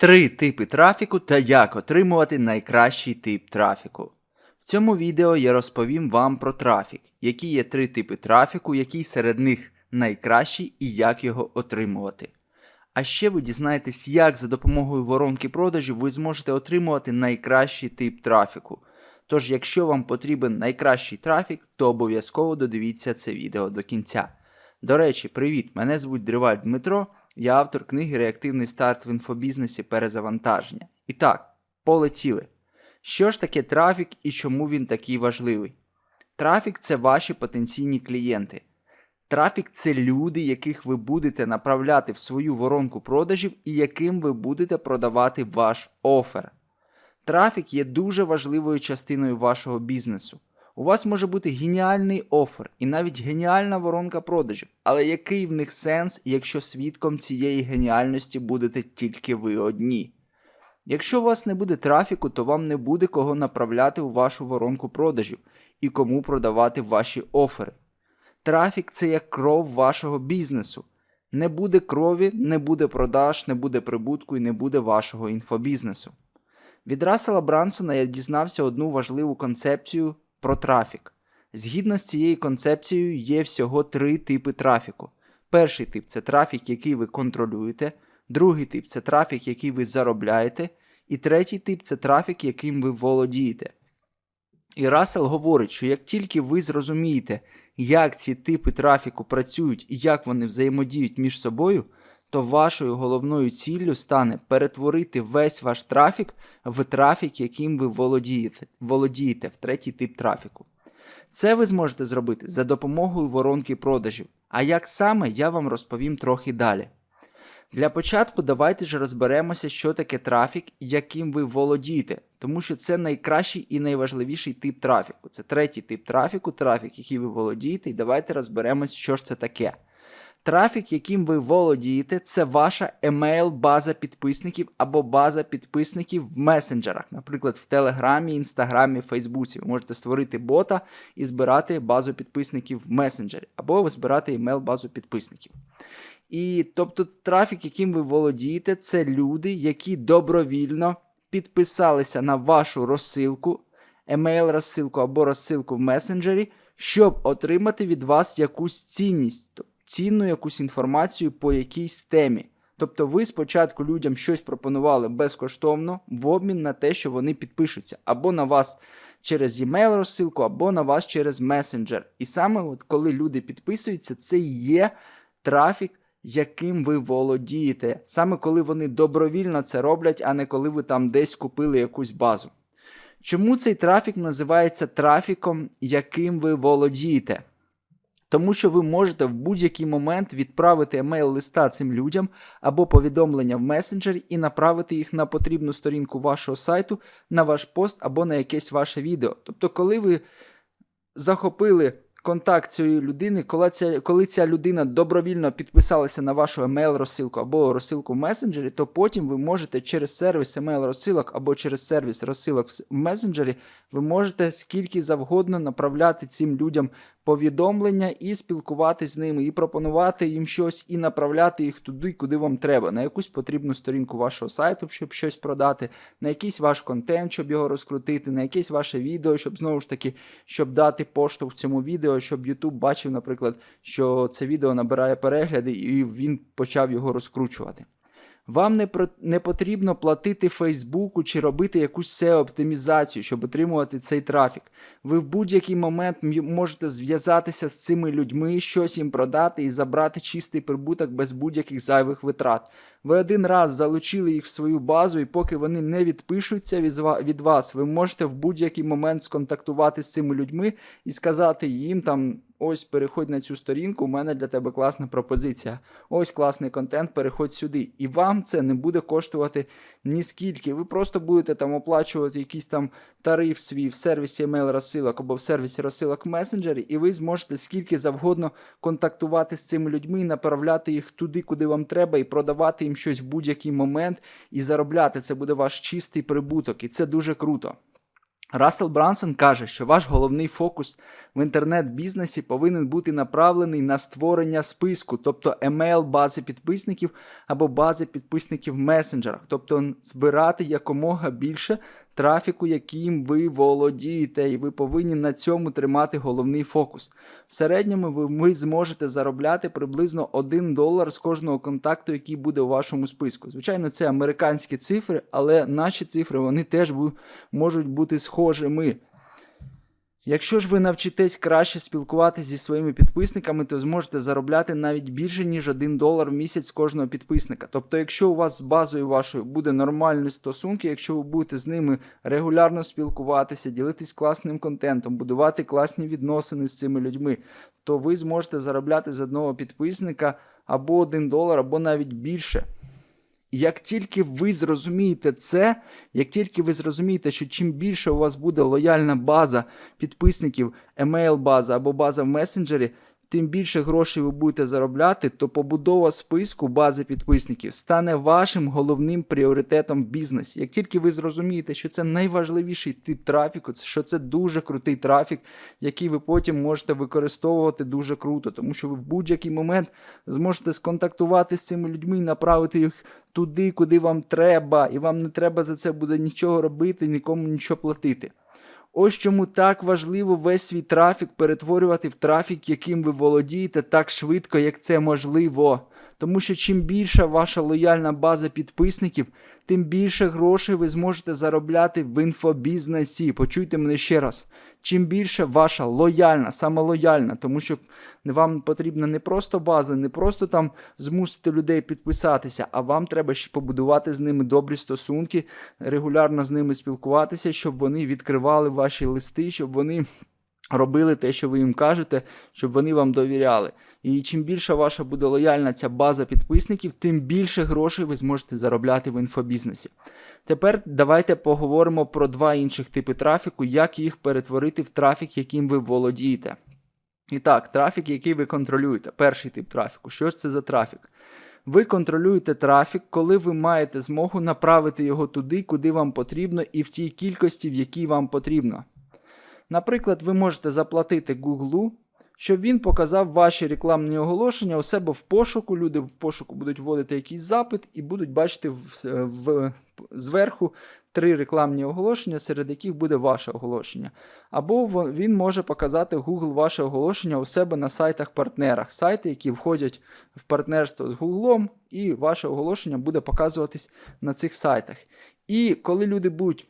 Три типи трафіку та як отримувати найкращий тип трафіку. В цьому відео я розповім вам про трафік, які є три типи трафіку, який серед них найкращий і як його отримувати. А ще ви дізнаєтесь, як за допомогою воронки продажів ви зможете отримувати найкращий тип трафіку. Тож, якщо вам потрібен найкращий трафік, то обов'язково додивіться це відео до кінця. До речі, привіт! Мене звуть Дриваль Дмитро, я автор книги Реактивний старт в інфобізнесі перезавантаження. І так, полетіли. Що ж таке трафік і чому він такий важливий? Трафік це ваші потенційні клієнти. Трафік це люди, яких ви будете направляти в свою воронку продажів і яким ви будете продавати ваш офер. Трафік є дуже важливою частиною вашого бізнесу. У вас може бути геніальний офер і навіть геніальна воронка продажів, але який в них сенс, якщо свідком цієї геніальності будете тільки ви одні? Якщо у вас не буде трафіку, то вам не буде кого направляти у вашу воронку продажів і кому продавати ваші офери. Трафік це як кров вашого бізнесу. Не буде крові, не буде продаж, не буде прибутку і не буде вашого інфобізнесу. Від Рассела Брансона я дізнався одну важливу концепцію про трафік. Згідно з цією концепцією, є всього три типи трафіку. Перший тип це трафік, який ви контролюєте, другий тип це трафік, який ви заробляєте, і третій тип це трафік, яким ви володієте. І Рассел говорить, що як тільки ви зрозумієте, як ці типи трафіку працюють і як вони взаємодіють між собою, то вашою головною ціллю стане перетворити весь ваш трафік в трафік, яким ви володієте, володієте в третій тип трафіку. Це ви зможете зробити за допомогою воронки продажів. А як саме я вам розповім трохи далі. Для початку давайте ж розберемося, що таке трафік яким ви володієте, тому що це найкращий і найважливіший тип трафіку. Це третій тип трафіку, трафік, який ви володієте, і давайте розберемось, що ж це таке. Трафік, яким ви володієте, це ваша емейл база підписників або база підписників в месенджерах, наприклад, в Телеграмі, Інстаграмі, Фейсбуці. Ви можете створити бота і збирати базу підписників в месенджері, або збирати емейл базу підписників. І тобто трафік, яким ви володієте, це люди, які добровільно підписалися на вашу розсилку, емейл розсилку або розсилку в месенджері, щоб отримати від вас якусь цінність, цінну якусь інформацію по якійсь темі. Тобто ви спочатку людям щось пропонували безкоштовно в обмін на те, що вони підпишуться, або на вас через e-mail розсилку, або на вас через месенджер. І саме от коли люди підписуються, це є трафік яким ви володієте, саме коли вони добровільно це роблять, а не коли ви там десь купили якусь базу. Чому цей трафік називається трафіком, яким ви володієте? Тому що ви можете в будь-який момент відправити емейл листа цим людям або повідомлення в месенджері і направити їх на потрібну сторінку вашого сайту, на ваш пост або на якесь ваше відео. Тобто, коли ви захопили контакт цієї людини, коли ця, коли ця людина добровільно підписалася на вашу емейл-розсилку або розсилку в месенджері, то потім ви можете через сервіс емейл-розсилок або через сервіс розсилок в месенджері, ви можете скільки завгодно направляти цим людям повідомлення і спілкуватися з ними, і пропонувати їм щось, і направляти їх туди, куди вам треба, на якусь потрібну сторінку вашого сайту, щоб щось продати, на якийсь ваш контент, щоб його розкрутити, на якесь ваше відео, щоб знову ж таки, щоб дати поштовх цьому відео, щоб YouTube бачив, наприклад, що це відео набирає перегляди, і він почав його розкручувати. Вам не про, не потрібно платити Фейсбуку чи робити якусь seo оптимізацію, щоб отримувати цей трафік. Ви в будь-який момент можете зв'язатися з цими людьми, щось їм продати і забрати чистий прибуток без будь-яких зайвих витрат. Ви один раз залучили їх в свою базу, і поки вони не відпишуться від вас, ви можете в будь-який момент сконтактувати з цими людьми і сказати їм там. Ось переходь на цю сторінку, у мене для тебе класна пропозиція. Ось класний контент, переходь сюди. І вам це не буде коштувати ні скільки. Ви просто будете там оплачувати якийсь там тариф свій в сервісі email розсилок або в сервісі розсилок месенджері, і ви зможете скільки завгодно контактувати з цими людьми, направляти їх туди, куди вам треба, і продавати їм щось в будь-який момент і заробляти. Це буде ваш чистий прибуток, і це дуже круто. Рассел Брансон каже, що ваш головний фокус в інтернет-бізнесі повинен бути направлений на створення списку, тобто емейл бази підписників або бази підписників в месенджерах, тобто збирати якомога більше трафіку, яким ви володієте, і ви повинні на цьому тримати головний фокус. В середньому ви, ви зможете заробляти приблизно 1 долар з кожного контакту, який буде у вашому списку. Звичайно, це американські цифри, але наші цифри вони теж можуть бути схожими. Якщо ж ви навчитесь краще спілкуватися зі своїми підписниками, то зможете заробляти навіть більше, ніж 1 долар в місяць кожного підписника. Тобто, якщо у вас з базою вашою буде нормальні стосунки, якщо ви будете з ними регулярно спілкуватися, ділитись класним контентом, будувати класні відносини з цими людьми, то ви зможете заробляти з одного підписника або 1 долар, або навіть більше. Як тільки ви зрозумієте це, як тільки ви зрозумієте, що чим більше у вас буде лояльна база підписників, емейл-база або база в месенджері, тим більше грошей ви будете заробляти, то побудова списку бази підписників стане вашим головним пріоритетом в бізнесі. Як тільки ви зрозумієте, що це найважливіший тип трафіку, що це дуже крутий трафік, який ви потім можете використовувати дуже круто, тому що ви в будь-який момент зможете сконтактувати з цими людьми і направити їх туди, куди вам треба, і вам не треба за це буде нічого робити, нікому нічого платити. Ось чому так важливо весь свій трафік перетворювати в трафік, яким ви володієте так швидко, як це можливо. Тому що чим більша ваша лояльна база підписників, тим більше грошей ви зможете заробляти в інфобізнесі. Почуйте мене ще раз. Чим більше ваша лояльна, саме лояльна, тому що вам потрібна не просто база, не просто там змусити людей підписатися, а вам треба ще побудувати з ними добрі стосунки, регулярно з ними спілкуватися, щоб вони відкривали ваші листи, щоб вони робили те, що ви їм кажете, щоб вони вам довіряли. І чим більша ваша буде лояльна ця база підписників, тим більше грошей ви зможете заробляти в інфобізнесі. Тепер давайте поговоримо про два інших типи трафіку, як їх перетворити в трафік, яким ви володієте. І так, трафік, який ви контролюєте. Перший тип трафіку. Що ж це за трафік? Ви контролюєте трафік, коли ви маєте змогу направити його туди, куди вам потрібно, і в тій кількості, в якій вам потрібно. Наприклад, ви можете заплатити Гуглу, щоб він показав ваші рекламні оголошення у себе в пошуку. Люди в пошуку будуть вводити якийсь запит і будуть бачити в, в, зверху три рекламні оголошення, серед яких буде ваше оголошення. Або він може показати Google ваше оголошення у себе на сайтах-партнерах, сайти, які входять в партнерство з Google, і ваше оголошення буде показуватись на цих сайтах. І коли люди будуть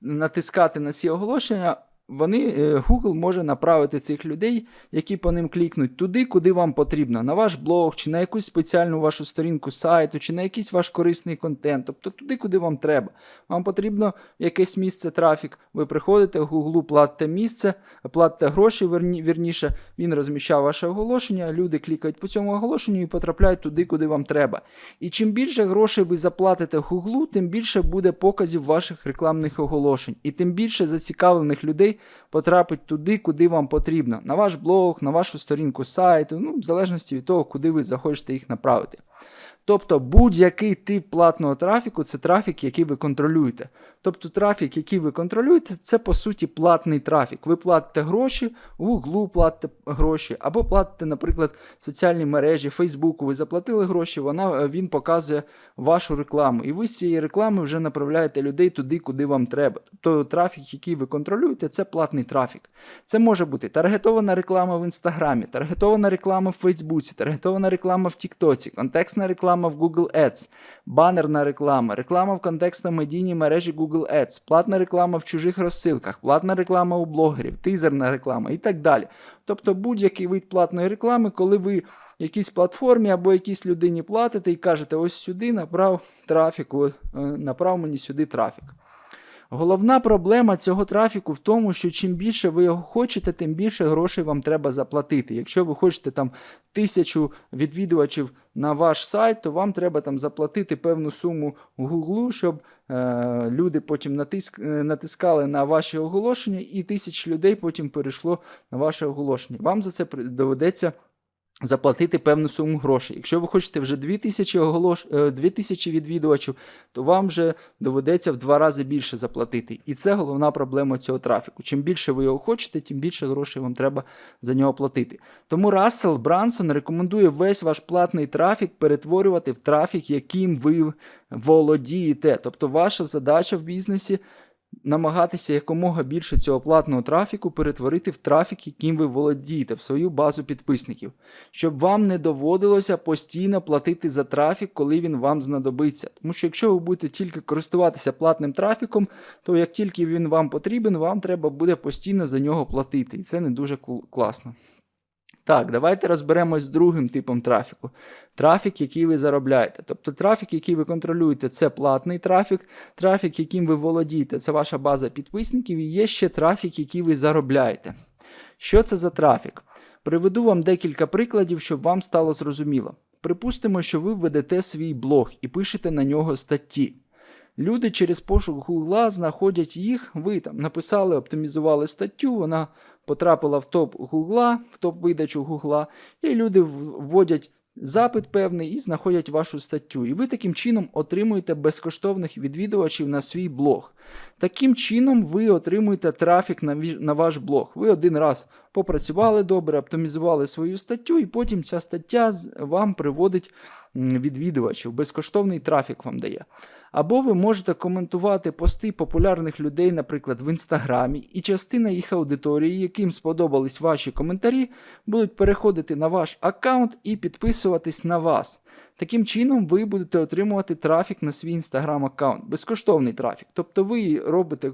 натискати на ці оголошення, вони, е, Google може направити цих людей, які по ним клікнуть туди, куди вам потрібно, на ваш блог, чи на якусь спеціальну вашу сторінку сайту, чи на якийсь ваш корисний контент, тобто туди, куди вам треба. Вам потрібно якесь місце трафік. Ви приходите, Google платите місце, платите гроші, верні, вірніше, він розміщав ваше оголошення, люди клікають по цьому оголошенню і потрапляють туди, куди вам треба. І чим більше грошей ви заплатите Google, тим більше буде показів ваших рекламних оголошень. І тим більше зацікавлених людей потрапить туди, куди вам потрібно. На ваш блог, на вашу сторінку сайту, ну, в залежності від того, куди ви захочете їх направити. Тобто будь-який тип платного трафіку це трафік, який ви контролюєте. Тобто трафік, який ви контролюєте, це по суті платний трафік. Ви платите гроші, Гуглу платите гроші, або платите, наприклад, соціальні мережі, Фейсбуку. Ви заплатили гроші, вона, він показує вашу рекламу. І ви з цієї реклами вже направляєте людей туди, куди вам треба. Тобто трафік, який ви контролюєте, це платний трафік. Це може бути таргетована реклама в інстаграмі, таргетована реклама в Фейсбуці, таргетована реклама в Тіктоці, контекстна реклама в Google Ads, банерна реклама, реклама в контекстно-медійній мережі Google Ads, платна реклама в чужих розсилках, платна реклама у блогерів, тизерна реклама і так далі. Тобто будь-який вид платної реклами, коли ви якійсь платформі або якійсь людині платите і кажете, ось сюди направ трафік, е, направ мені сюди трафік. Головна проблема цього трафіку в тому, що чим більше ви його хочете, тим більше грошей вам треба заплатити. Якщо ви хочете там тисячу відвідувачів на ваш сайт, то вам треба там заплатити певну суму Гуглу, щоб е, люди потім натиск, е, натискали на ваші оголошення, і тисячі людей потім перейшло на ваше оголошення. Вам за це доведеться заплатити певну суму грошей. Якщо ви хочете вже 2000, оголош... е, 2000 відвідувачів, то вам вже доведеться в два рази більше заплатити. І це головна проблема цього трафіку. Чим більше ви його хочете, тим більше грошей вам треба за нього платити. Тому Рассел Брансон рекомендує весь ваш платний трафік перетворювати в трафік, яким ви володієте. Тобто ваша задача в бізнесі намагатися якомога більше цього платного трафіку перетворити в трафік, яким ви володієте, в свою базу підписників, щоб вам не доводилося постійно платити за трафік, коли він вам знадобиться. Тому що якщо ви будете тільки користуватися платним трафіком, то як тільки він вам потрібен, вам треба буде постійно за нього платити. І це не дуже класно. Так, давайте розберемось з другим типом трафіку. Трафік, який ви заробляєте. Тобто трафік, який ви контролюєте, це платний трафік. Трафік, яким ви володієте, це ваша база підписників. І є ще трафік, який ви заробляєте. Що це за трафік? Приведу вам декілька прикладів, щоб вам стало зрозуміло. Припустимо, що ви ведете свій блог і пишете на нього статті. Люди через пошук Гугла знаходять їх, ви там написали, оптимізували статтю, вона потрапила в топ Гугла, в топ-видачу Гугла, і люди вводять запит певний і знаходять вашу статтю. І ви таким чином отримуєте безкоштовних відвідувачів на свій блог. Таким чином ви отримуєте трафік на, ваш блог. Ви один раз попрацювали добре, оптимізували свою статтю, і потім ця стаття вам приводить відвідувачів. Безкоштовний трафік вам дає. Або ви можете коментувати пости популярних людей, наприклад, в інстаграмі, і частина їх аудиторії, яким сподобались ваші коментарі, будуть переходити на ваш аккаунт і підписуватись на вас. Таким чином, ви будете отримувати трафік на свій інстаграм аккаунт, безкоштовний трафік. Тобто ви робите,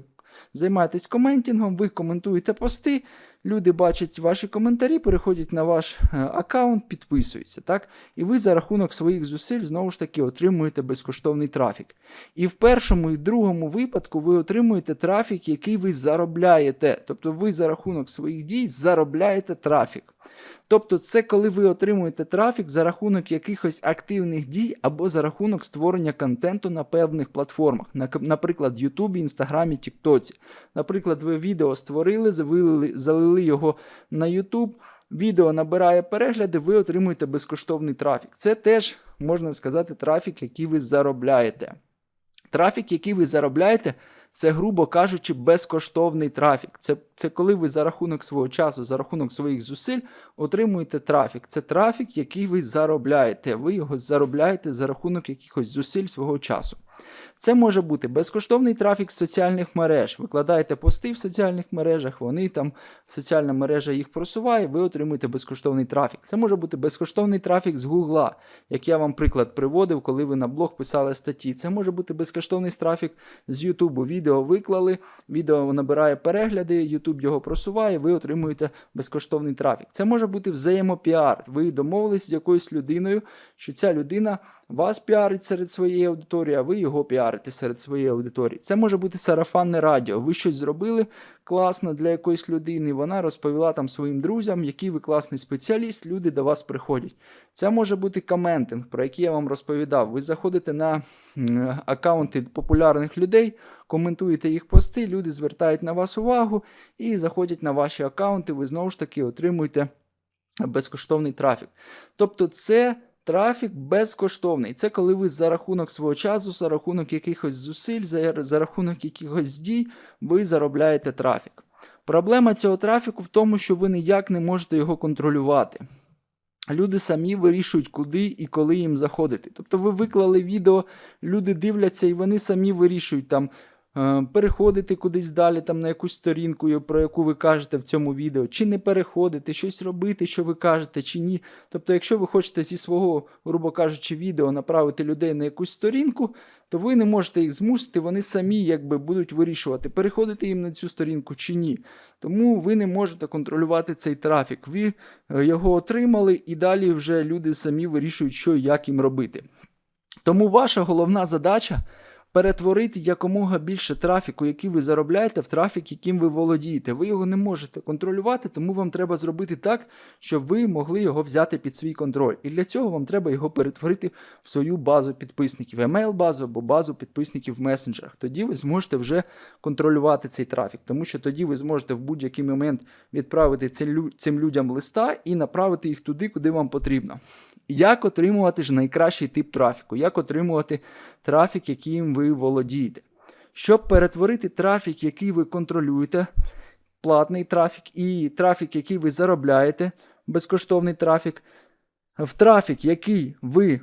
займаєтесь коментінгом, ви коментуєте пости, люди бачать ваші коментарі, переходять на ваш е, аккаунт, підписуються. Так? І ви за рахунок своїх зусиль знову ж таки отримуєте безкоштовний трафік. І в першому і в другому випадку ви отримуєте трафік, який ви заробляєте. Тобто ви за рахунок своїх дій заробляєте трафік. Тобто, це коли ви отримуєте трафік за рахунок якихось активних дій або за рахунок створення контенту на певних платформах, на- наприклад, YouTube, Інстаграмі, Тіктоці. Наприклад, ви відео створили, завили- залили його на YouTube, відео набирає перегляди, ви отримуєте безкоштовний трафік. Це теж можна сказати трафік, який ви заробляєте. Трафік, який ви заробляєте, це, грубо кажучи, безкоштовний трафік. Це, це коли ви за рахунок свого часу, за рахунок своїх зусиль отримуєте трафік. Це трафік, який ви заробляєте. Ви його заробляєте за рахунок якихось зусиль свого часу. Це може бути безкоштовний трафік з соціальних мереж. Викладаєте пости в соціальних мережах, вони там, соціальна мережа їх просуває, ви отримуєте безкоштовний трафік. Це може бути безкоштовний трафік з Гугла, як я вам приклад приводив, коли ви на блог писали статті. Це може бути безкоштовний трафік з Ютубу. Відео виклали, відео набирає перегляди, Ютуб його просуває, ви отримуєте безкоштовний трафік. Це може бути взаємопіар. Ви домовились з якоюсь людиною, що ця людина вас піарить серед своєї аудиторії, а ви його піарите серед своєї аудиторії. Це може бути сарафанне радіо. Ви щось зробили класно для якоїсь людини, вона розповіла там своїм друзям, який ви класний спеціаліст, люди до вас приходять. Це може бути коментинг, про який я вам розповідав. Ви заходите на аккаунти популярних людей, коментуєте їх пости, люди звертають на вас увагу і заходять на ваші аккаунти, ви знову ж таки отримуєте безкоштовний трафік. Тобто, це трафік безкоштовний. Це коли ви за рахунок свого часу, за рахунок якихось зусиль, за, за рахунок якихось дій, ви заробляєте трафік. Проблема цього трафіку в тому, що ви ніяк не можете його контролювати. Люди самі вирішують, куди і коли їм заходити. Тобто ви виклали відео, люди дивляться і вони самі вирішують там переходити кудись далі, там на якусь сторінку, про яку ви кажете в цьому відео, чи не переходити, щось робити, що ви кажете, чи ні. Тобто, якщо ви хочете зі свого, грубо кажучи, відео направити людей на якусь сторінку, то ви не можете їх змусити, вони самі якби будуть вирішувати, переходити їм на цю сторінку чи ні. Тому ви не можете контролювати цей трафік. Ви е, його отримали, і далі вже люди самі вирішують, що і як їм робити. Тому ваша головна задача перетворити якомога більше трафіку, який ви заробляєте, в трафік, яким ви володієте. Ви його не можете контролювати, тому вам треба зробити так, щоб ви могли його взяти під свій контроль. І для цього вам треба його перетворити в свою базу підписників, емейл-базу або базу підписників в месенджерах. Тоді ви зможете вже контролювати цей трафік, тому що тоді ви зможете в будь-який момент відправити цим людям листа і направити їх туди, куди вам потрібно. Як отримувати ж найкращий тип трафіку? Як отримувати трафік, яким ви володієте? Щоб перетворити трафік, який ви контролюєте, платний трафік, і трафік, який ви заробляєте, безкоштовний трафік, в трафік, який ви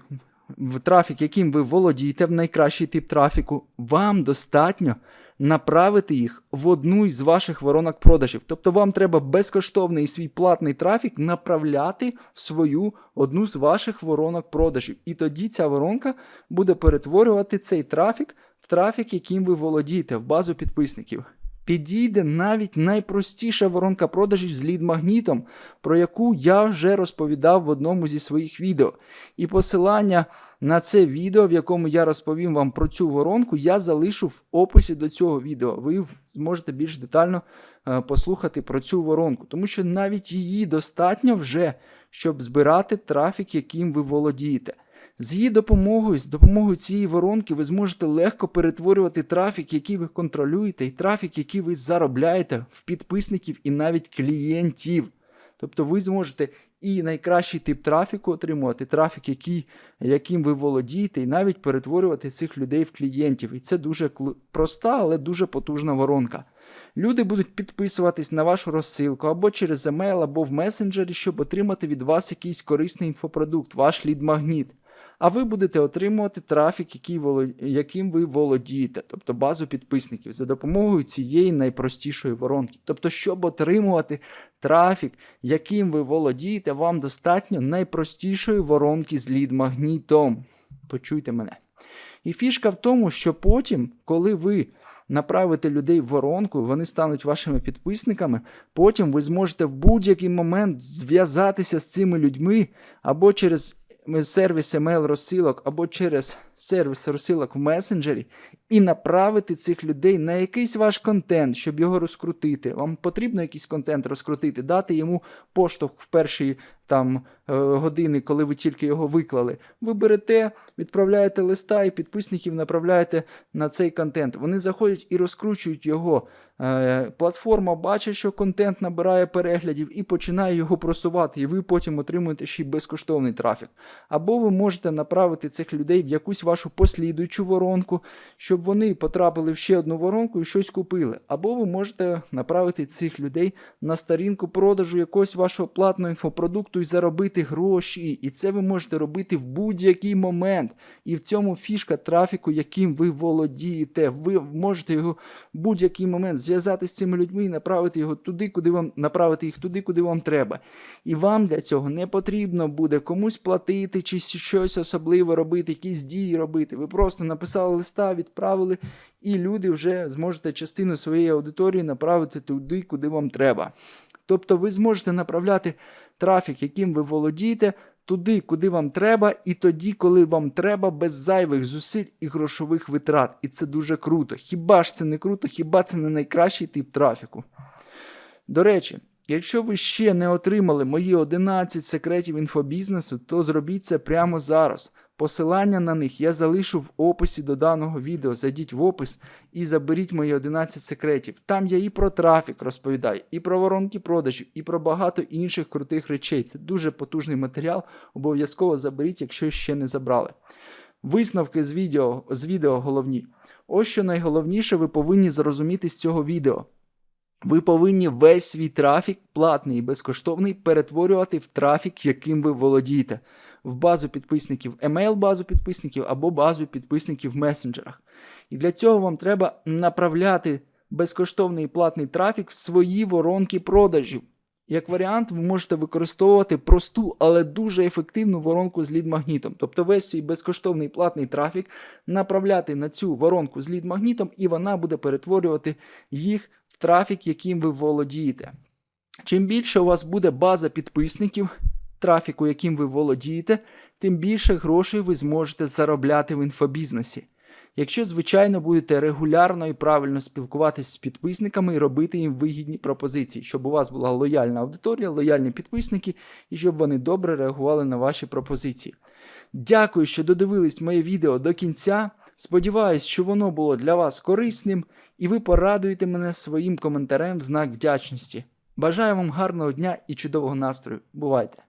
в трафік, яким ви володієте, в найкращий тип трафіку, вам достатньо направити їх в одну із ваших воронок продажів. Тобто вам треба безкоштовний свій платний трафік направляти в свою одну з ваших воронок продажів. І тоді ця воронка буде перетворювати цей трафік в трафік, яким ви володієте, в базу підписників. Підійде навіть найпростіша воронка продажів з лід-магнітом, про яку я вже розповідав в одному зі своїх відео. І посилання на це відео, в якому я розповім вам про цю воронку, я залишу в описі до цього відео. Ви зможете більш детально е, послухати про цю воронку, тому що навіть її достатньо вже, щоб збирати трафік, яким ви володієте. З її допомогою, з допомогою цієї воронки, ви зможете легко перетворювати трафік, який ви контролюєте, і трафік, який ви заробляєте в підписників і навіть клієнтів. Тобто ви зможете і найкращий тип трафіку отримувати, трафік, який, яким ви володієте, і навіть перетворювати цих людей в клієнтів. І це дуже проста, але дуже потужна воронка. Люди будуть підписуватись на вашу розсилку або через емейл, або в месенджері, щоб отримати від вас якийсь корисний інфопродукт, ваш лід-магніт а ви будете отримувати трафік, який, яким ви володієте, тобто базу підписників за допомогою цієї найпростішої воронки. Тобто, щоб отримувати трафік, яким ви володієте, вам достатньо найпростішої воронки з лід-магнітом. Почуйте мене. І фішка в тому, що потім, коли ви направите людей в воронку, вони стануть вашими підписниками, потім ви зможете в будь-який момент зв'язатися з цими людьми або через сервіс емейл розсилок або через сервіс розсилок в месенджері і направити цих людей на якийсь ваш контент, щоб його розкрутити. Вам потрібно якийсь контент розкрутити, дати йому поштовх в перші там е, години, коли ви тільки його виклали. Ви берете, відправляєте листа і підписників направляєте на цей контент. Вони заходять і розкручують його. Е, платформа бачить, що контент набирає переглядів і починає його просувати, і ви потім отримуєте ще й безкоштовний трафік. Або ви можете направити цих людей в якусь вашу послідуючу воронку, щоб вони потрапили в ще одну воронку і щось купили. Або ви можете направити цих людей на сторінку продажу якогось вашого платного інфопродукту і заробити гроші. І це ви можете робити в будь-який момент. І в цьому фішка трафіку, яким ви володієте. Ви можете його в будь-який момент зв'язатися з цими людьми і направити його туди, куди вам направити їх туди, куди вам треба. І вам для цього не потрібно буде комусь платити чи щось особливе робити, якісь дії робити. Ви просто написали листа, відправили, і люди вже зможете частину своєї аудиторії направити туди, куди вам треба. Тобто ви зможете направляти трафік, яким ви володієте, туди, куди вам треба, і тоді, коли вам треба, без зайвих зусиль і грошових витрат. І це дуже круто. Хіба ж це не круто, хіба це не найкращий тип трафіку? До речі. Якщо ви ще не отримали мої 11 секретів інфобізнесу, то зробіть це прямо зараз. Посилання на них я залишу в описі до даного відео. Зайдіть в опис і заберіть мої 11 секретів. Там я і про трафік розповідаю, і про воронки продажів, і про багато інших крутих речей. Це дуже потужний матеріал. Обов'язково заберіть, якщо ще не забрали. Висновки з відео, з відео головні. Ось що найголовніше ви повинні зрозуміти з цього відео. Ви повинні весь свій трафік, платний і безкоштовний, перетворювати в трафік, яким ви володієте в базу підписників, емейл базу підписників або базу підписників в месенджерах. І для цього вам треба направляти безкоштовний платний трафік в свої воронки продажів. Як варіант, ви можете використовувати просту, але дуже ефективну воронку з лід-магнітом. Тобто весь свій безкоштовний платний трафік направляти на цю воронку з лід-магнітом, і вона буде перетворювати їх в трафік, яким ви володієте. Чим більше у вас буде база підписників, трафіку, яким ви володієте, тим більше грошей ви зможете заробляти в інфобізнесі. Якщо, звичайно, будете регулярно і правильно спілкуватись з підписниками і робити їм вигідні пропозиції, щоб у вас була лояльна аудиторія, лояльні підписники і щоб вони добре реагували на ваші пропозиції. Дякую, що додивились моє відео до кінця. Сподіваюсь, що воно було для вас корисним, і ви порадуєте мене своїм коментарем в знак вдячності. Бажаю вам гарного дня і чудового настрою. Бувайте!